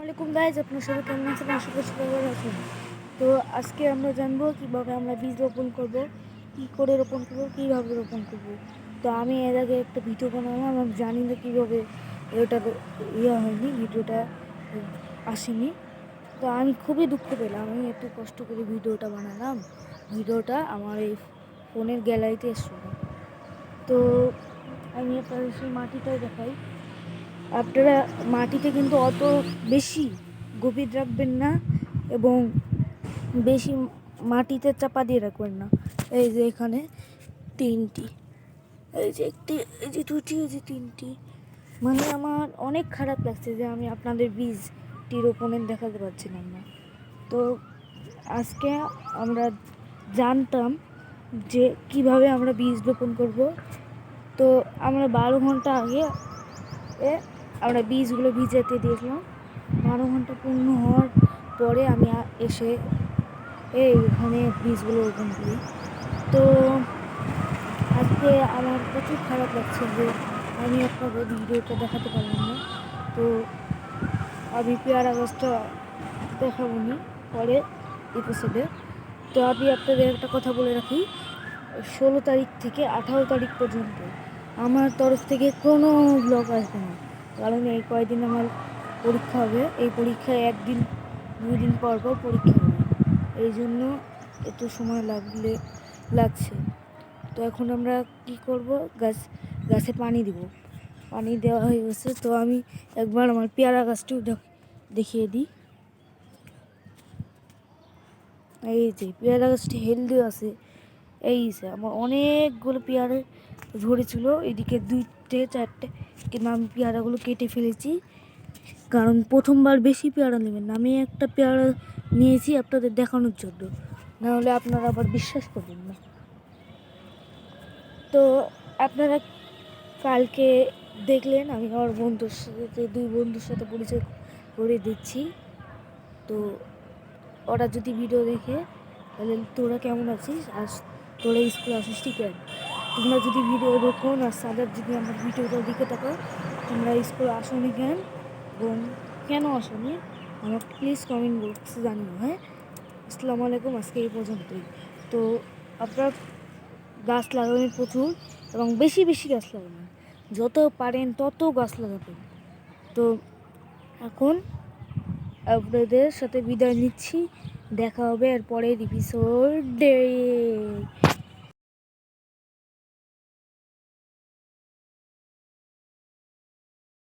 আসসালামাইকুম গাইজ আপনার সবাই কেমন আছেন? আশা করছি ভালো আছেন। তো আজকে আমরা জানব কীভাবে আমরা বীজ রোপণ করব, কি করে রোপণ করব, কীভাবে রোপণ করব। তো আমি এর আগে একটা ভিডিও বানালাম, আমি জানি না কীভাবে এটা ইয়ে হয়নি, ভিডিওটা আসেনি। তো আমি খুবই দুঃখ পেলাম, আমি একটু কষ্ট করে ভিডিওটা বানালাম। ভিডিওটা আমার এই ফোনের গ্যালারিতে এসছিল। তো আমি আপনাদের সেই মাটিটাই দেখাই। আপনারা মাটিতে কিন্তু অত বেশি গভীর রাখবেন না এবং বেশি মাটিতে চাপা দিয়ে রাখবেন না। এই যে এখানে তিনটি। এই যে একটি, এই যে দুটি, এই যে তিনটি। মানে আমার অনেক খারাপ লাগছে যে আমি আপনাদের বীজটি রোপণের দেখাতে পারছিলাম না। তো আজকে আমরা জানতাম যে কীভাবে আমরা বীজ রোপণ করব। তো আমরা বারো ঘণ্টা আগে এ আমরা বীজগুলো ভিজাতে দিয়েছিলাম বারো ঘণ্টা পূর্ণ হওয়ার পরে আমি এসে এই ওখানে বীজগুলো রোপণ করি। তো আজকে আমার প্রচুর খারাপ লাগছে যে আমি আপনাদের ভিডিওটা দেখাতে পারলাম না। তো আমি পেয়ারা গাছটা দেখাবো নি পরে এপিসোডে তো আমি আপনাদের একটা কথা বলে রাখি, ষোলো তারিখ থেকে আঠারো তারিখ পর্যন্ত আমার তরফ থেকে কোনো ব্লগ আসবে না। কারণ এই কয়দিন আমার পরীক্ষা হবে। এই পরীক্ষায় একদিন, দুই দিন পর পর পরীক্ষা হবে। এই জন্য একটু সময় লাগলে, লাগছে। তো এখন আমরা কি করব? গাছ, গাছে পানি দিব। পানি দেওয়া হয়ে গেছে। তো আমি একবার আমার পেয়ারা গাছটিও দেখ- দেখিয়ে দিই। এই যে পেয়ারা গাছটি হেলদি আছে। এই যে আমার অনেকগুলো পেয়ারা ধরেছিল এদিকে দুইটে চারটে কিন্তু আমি পেয়ারাগুলো কেটে ফেলেছি। কারণ প্রথমবার বেশি পেয়ারা নেবেন না। আমি একটা পেয়ারা নিয়েছি আপনাদের দেখানোর জন্য। নাহলে আপনারা আবার বিশ্বাস করবেন না। তো আপনারা কালকে দেখলেন, আমি আমার বন্ধুর সাথে দুই বন্ধুর সাথে পরিচয় করে দিচ্ছি। তো ওরা যদি ভিডিও দেখে, তাহলে তোরা কেমন আছিস? আর তোরা স্কুল আসিস, ঠিক আছে? তোমরা যদি ভিডিও দেখো আর সাদার যদি আমার ভিডিওটা দিকে থাকো, তোমরা স্কুলে আসোনি কেন? এবং কেন আসোনি? আমার প্লিজ কমেন্ট বক্সে জানিও হ্যাঁ? আসসালামু আলাইকুম, আজকে এই পর্যন্তই। তো আপনারা গাছ লাগাবেন প্রচুর এবং বেশি বেশি গাছ লাগাবেন যত পারেন তত গাছ লাগাবেন। তো এখন আপনাদের সাথে বিদায় নিচ্ছি। দেখা হবে এর পরের এপিসোডে